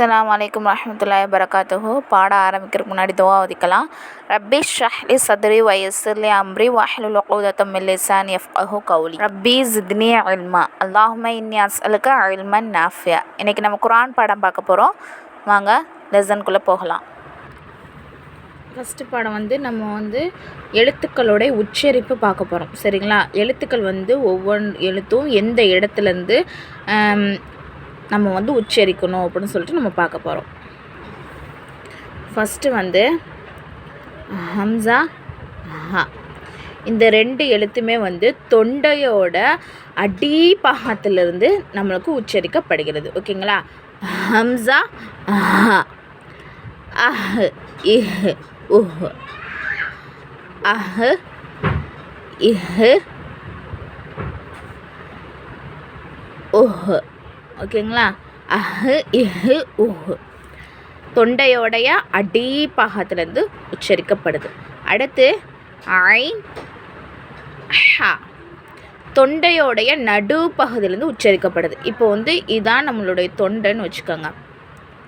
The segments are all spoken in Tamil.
அஸ்லாம் வலைக்கம் வரஹ்மத்துல்லாஹி வரகாத்துஹு பாட ஆரம்பிக்கிறதுக்கு முன்னாடி துவா ஒதுக்கலாம். ரப்பி ஷஹ்லி சத்ரி வயசுலி அம்ரி வாஹலுல் உக்தத்தம் மின் எஃப் அஹு கௌலி. ரப்பி ஜித்னி அல்மா அல்லாஹுமே இன்னி அஸ்அலுக அல்மன் நாஃபியா. இன்றைக்கி நம்ம குரான் பாடம் பார்க்க போகிறோம் வாங்க லெசன்குள்ளே போகலாம். ஃபஸ்ட்டு பாடம் வந்து நம்ம வந்து எழுத்துக்களோட உச்சரிப்பு பார்க்க போகிறோம் சரிங்களா? எழுத்துக்கள் வந்து ஒவ்வொன்று எழுத்தும் எந்த இடத்துலேருந்து நம்ம வந்து உச்சரிக்கணும் அப்படின்னு சொல்லிட்டு நம்ம பார்க்க போகிறோம் ஃபஸ்ட்டு வந்து ஹம்சா ஹா. இந்த ரெண்டு எழுத்துமே வந்து தொண்டையோட இருந்து நம்மளுக்கு உச்சரிக்கப்படுகிறது. ஓகேங்களா? ஹம்சா ஹா. அஹ் இஹ் உஹ். அஹ் இஹ் உஹ். ஓகேங்களா? அஹ் இஹு உஹு. தொண்டையோடைய அடிப்பாகத்திலிருந்து உச்சரிக்கப்படுது. அடுத்து ஐ ஹா. தொண்டையோடைய நடுப்பகுதியிலேருந்து உச்சரிக்கப்படுது. இப்போ வந்து இதுதான் நம்மளுடைய தொண்டைன்னு வச்சுக்கோங்க.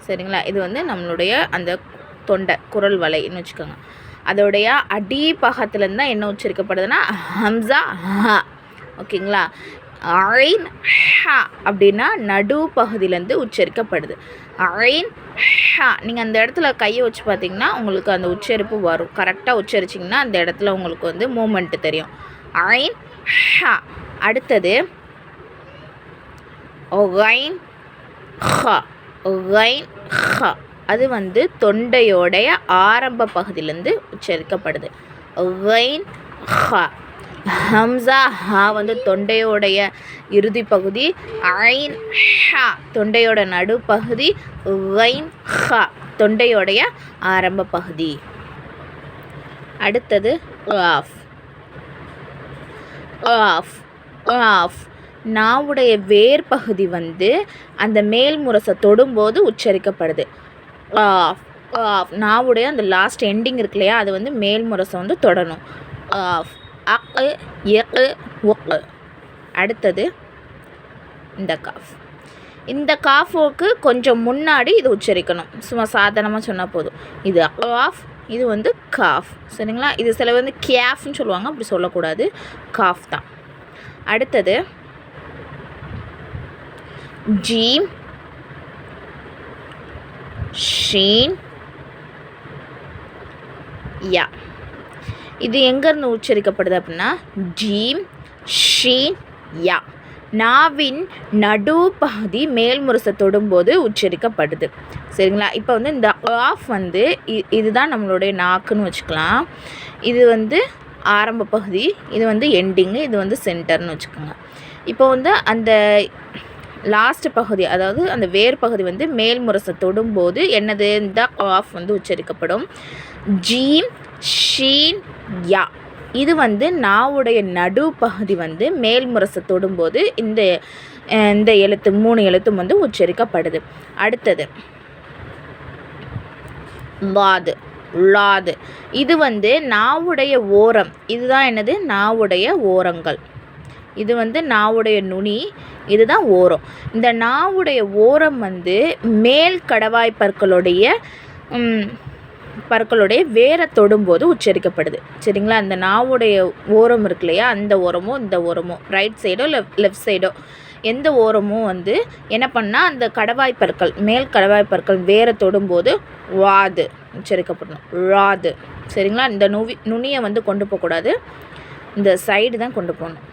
சரிங்களா? இது வந்து நம்மளுடைய அந்த தொண்டை குரல் வலைன்னு வச்சுக்கோங்க. அதோடைய அடிப்பாகத்துலேருந்து தான் என்ன உச்சரிக்கப்படுதுன்னா ஹம்சா ஹா. ஓகேங்களா? ஐன் ஹா அப்படின்னா நடு பகுதியிலேருந்து உச்சரிக்கப்படுது. ஐன் ஹா. நீங்கள் அந்த இடத்துல கையை வச்சு பார்த்தீங்கன்னா உங்களுக்கு அந்த உச்சரிப்பு வரும். கரெக்டாக உச்சரிச்சிங்கன்னா அந்த இடத்துல உங்களுக்கு வந்து மூமெண்ட்டு தெரியும். ஐன் ஹா. அடுத்தது ஒகைன் ஹ. ஒகைன் ஹ. அது வந்து தொண்டையோடைய ஆரம்ப பகுதியிலேருந்து உச்சரிக்கப்படுது. ஒகைன் ஹ. ஹம்சா ஹா வந்து தொண்டையோடைய இறுதி பகுதி ஐன் ஹா தொண்டையோட நடுப்பகுதி வைன் ஹா தொண்டையோடைய ஆரம்ப பகுதி. அடுத்தது ஆஃப். Off off. நாவுடைய வேர் பகுதி வந்து அந்த மேல் முரசை தொடும்போது உச்சரிக்கப்படுது. Of off. நாவுடைய அந்த லாஸ்ட் எண்டிங் இருக்கு இல்லையா அது வந்து மேல் முரசை வந்து தொடணும். ஆஃப். அக்கு எக்கு ஒக்கு அடுத்தது இந்த காஃப். இந்த காஃபுக்கு கொஞ்சம் முன்னாடி இது உச்சரிக்கணும். சும்மா சாதாரணமாக சொன்னால் போதும். இது காஃப் இது வந்து காஃப். சரிங்களா? இது சில வந்து கேஃப்னு சொல்லுவாங்க. அப்படி சொல்லக்கூடாது. காஃப் தான். அடுத்தது ஜீம் ஷீன் யா. இது எங்கேருந்து உச்சரிக்கப்படுது அப்படின்னா ஜீம் ஷீ யா. நாவின் நடு பகுதி மேல்முரசை தொடும்போது உச்சரிக்கப்படுது. சரிங்களா? இப்போ வந்து இந்த ஆஃப் வந்து இதுதான் நம்மளுடைய நாக்குன்னு வச்சுக்கலாம். இது வந்து ஆரம்ப பகுதி இது வந்து எண்டிங்கு இது வந்து சென்டர்னு வச்சுக்கோங்க. இப்போ வந்து அந்த லாஸ்ட் பகுதி அதாவது அந்த வேர் பகுதி வந்து மேல்முரசை தொடும்போது என்னது? இந்த ஆஃப் வந்து உச்சரிக்கப்படும். ஜீம் ஷீன் யா. இது வந்து நாவுடைய நடு பகுதி வந்து மேல் முரசை தொடும்போது இந்த இந்த எழுத்து மூணு எழுத்தும் வந்து உச்சரிக்கப்படுது. அடுத்தது லாது லாது. இது வந்து நாவுடைய ஓரம். இதுதான் என்னது? நாவுடைய ஓரங்கள். இது வந்து நாவுடைய நுனி இதுதான் ஓரம். இந்த நாவுடைய ஓரம் வந்து மேல் கடவாய் பற்களுடைய பற்களுடைய வேரை தொடும்போது உச்சரிக்கப்படுது. சரிங்களா? அந்த நாவுடைய ஓரம் இருக்கு இல்லையா? அந்த ஓரமோ இந்த ஓரமோ. ரைட் சைடோ லெஃப்ட் லெஃப்ட் சைடோ எந்த ஓரமும் வந்து என்ன பண்ணால் அந்த கடவாய் பற்கள் மேல் கடவாய் பற்கள் வேரை தொடும்போது வாது உச்சரிக்கப்படணும். ராது சரிங்களா? இந்த நுவி நுனியை வந்து கொண்டு போகக்கூடாது. இந்த சைடு தான் கொண்டு போகணும்.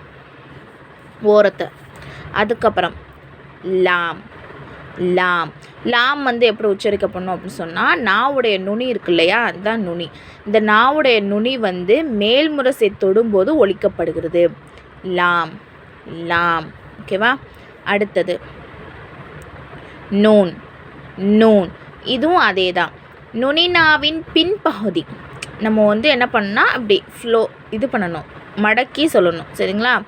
ஓரத்தை. அதுக்கப்புறம் லாம். லாம். லாம் வந்து எப்படி உச்சரிக்கப்படணும் அப்படின்னு சொன்னால் நாவுடைய நுனி இருக்கு இல்லையா அதுதான் நுனி. இந்த நாவுடைய நுனி வந்து மேல்முரசை தொடும்போது ஒழிக்கப்படுகிறது. லாம் லாம். ஓகேவா அடுத்தது. நூன் நூன். இதுவும் அதே தான் நுனினாவின் பின்பகுதி. நம்ம வந்து என்ன பண்ணால் அப்படி ஃப்ளோ இது பண்ணணும். மடக்கி சொல்லணும். சரிங்களா?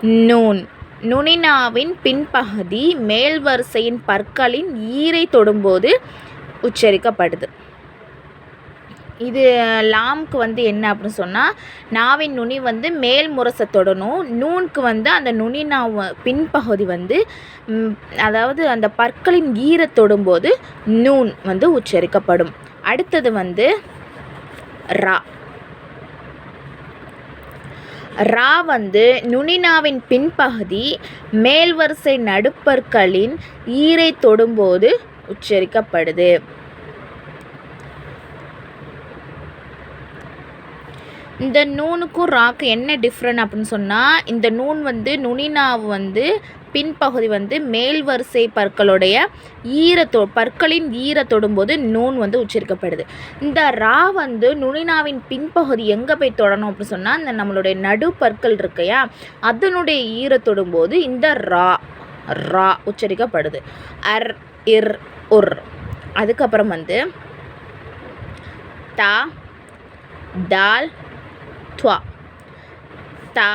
நூன். நுனினாவின் பின்பகுதி மேல் வரிசையின் பற்களின் ஈரை தொடும்போது உச்சரிக்கப்படுது. இது லாம்க்கு வந்து என்ன அப்படின்னு சொன்னால் நாவின் நுனி வந்து மேல் முரசை தொடணும். நூனுக்கு வந்து அந்த நுனி நாவ பின்பகுதி வந்து அதாவது அந்த பற்களின் ஈர தொடும்போது நூன் வந்து உச்சரிக்கப்படும். அடுத்தது வந்து ரா. ரா வந்து நுனினாவின் பின்பகுதி மேல்வரிசை நடுப்பற்களின் ஈரை தொடும்போது உச்சரிக்கப்படுது. இந்த நூனுக்கும் ராக்கு என்ன டிஃப்ரெண்ட் அப்படின்னு சொன்னால் இந்த நூன் வந்து நுனிநாவு வந்து பின்பகுதி வந்து மேல் வரிசை பற்களுடைய ஈரத்தோ பற்களின் ஈர தொடும்போது நூன் வந்து உச்சரிக்கப்படுது. இந்த ரா வந்து நுனினாவின் பின்பகுதி எங்கே போய் தொடணும் அப்படின்னு சொன்னால் இந்த நம்மளுடைய நடு பற்கள் இருக்கையா அதனுடைய ஈர தொடும்போது இந்த ரா ரா உச்சரிக்கப்படுது. அர் இர் உர். அதுக்கப்புறம் வந்து தா தால் துவா. தா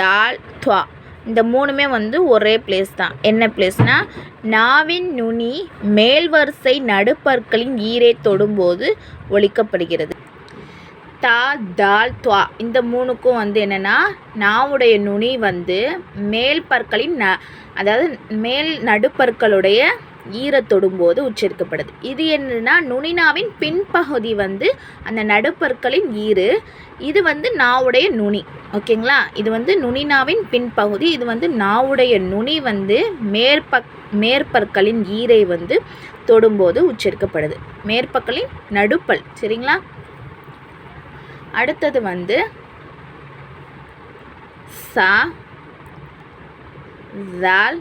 தால் துவா. இந்த மூணுமே வந்து ஒரே பிளேஸ் தான். என்ன பிளேஸ்னால் நாவின் நுனி மேல்வரிசை நடுப்பற்களின் ஈரை தொடும்போது ஒழிக்கப்படுகிறது தா தால் துவா. இந்த மூணுக்கும் வந்து என்னென்னா நாவுடைய நுனி வந்து மேல் பற்களின் ந அதாவது மேல் நடுப்பற்களுடைய ஈர தொடும்போது உச்சரிக்கப்படுது. இது என்னன்னா நுனினாவின் பின்பகுதி வந்து அந்த நடுப்பற்களின் ஈறு இது வந்து நாவுடைய நுனி. ஓகேங்களா? இது வந்து நுனினாவின் பின்பகுதி இது வந்து நாவுடைய நுனி வந்து மேற்பக் மேற்பற்களின் ஈரை வந்து தொடும்போது உச்சரிக்கப்படுது. மேற்பற்களின் நடுப்பல் சரிங்களா? அடுத்தது வந்து சா ஜால்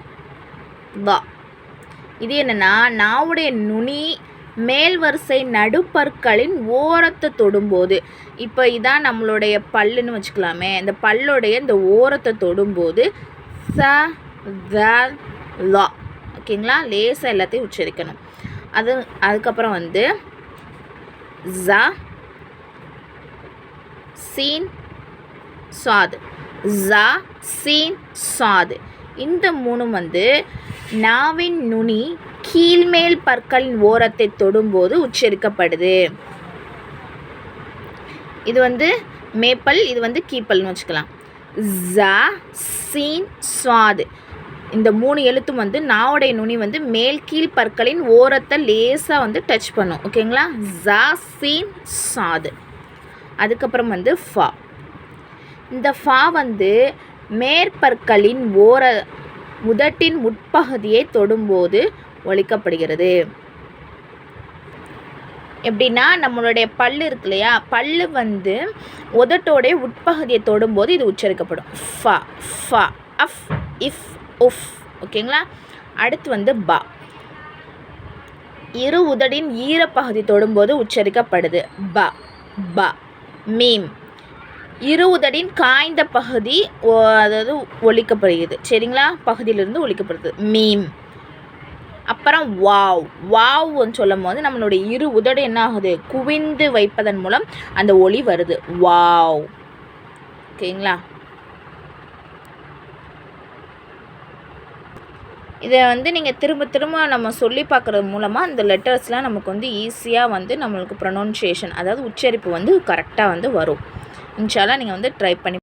வா. இது என்னன்னா நாவுடைய நுனி மேல் வரிசை நடுப்பற்களின் ஓரத்தை தொடும்போது இப்போ இதான் நம்மளுடைய பல்லுன்னு வச்சுக்கலாமே இந்த பல்லுடைய இந்த ஓரத்தை தொடும்போது ச த லா ஓகேங்களா? லேசாக எல்லாத்தையும் உச்சரிக்கணும். அது அதுக்கப்புறம் வந்து ஜ சீன் சாது. ஸ சீன் சாது. இந்த மூணும் வந்து நாவின் நுனி கீழ்மேல் பற்களின் ஓரத்தை தொடும்போது உச்சரிக்கப்படுது. இது வந்து மேப்பல் இது வந்து கீப்பல்னு வச்சுக்கலாம். ஜா சீன் சுவாது. இந்த மூணு எழுத்தும் வந்து நாவுடைய நுனி வந்து மேல் கீழ் பற்களின் ஓரத்தை லேசாக வந்து டச் பண்ணும். ஓகேங்களா ஜா சீன் சாது அதுக்கப்புறம் வந்து ஃபா. இந்த ஃபா வந்து மேற்பற்களின் ஓர முதட்டின் உட்பகுதியை தொடும்போது ஒழிக்கப்படுகிறது. எப்படின்னா நம்மளுடைய பல்லு இருக்கு இல்லையா? பல்லு வந்து உதட்டோடைய உட்பகுதியை தொடும்போது இது உச்சரிக்கப்படும். ஃப ஃப அஃப் இஃப் உஃப். ஓகேங்களா? அடுத்து வந்து பா. இரு உதடின் ஈரப்பகுதி தொடும்போது உச்சரிக்கப்படுது. ப ப மீம். இரு காய்ந்த பகுதி ஒ- அதாவது ஒழிக்கப்படுகிறது. சரிங்களா? பகுதியிலிருந்து ஒழிக்கப்படுது. மீம். அப்புறம் வாவ். வாவ்னு சொல்லும் போது நம்மளுடைய இரு உதடு என்ன ஆகுது? குவிந்து வைப்பதன் மூலம் அந்த ஒளி வருது. வாவ். ஓகேங்களா இதை வந்து நீங்கள் திரும்ப திரும்ப நம்ம சொல்லி பார்க்குறது மூலமாக இந்த லெட்டர்ஸ்லாம் நமக்கு வந்து ஈஸியாக வந்து நம்மளுக்கு ப்ரொனவுன்சியேஷன் அதாவது உச்சரிப்பு வந்து கரெக்டாக வந்து வரும். இன்ஷால்லா நீங்கள் வந்து ட்ரை பண்ணி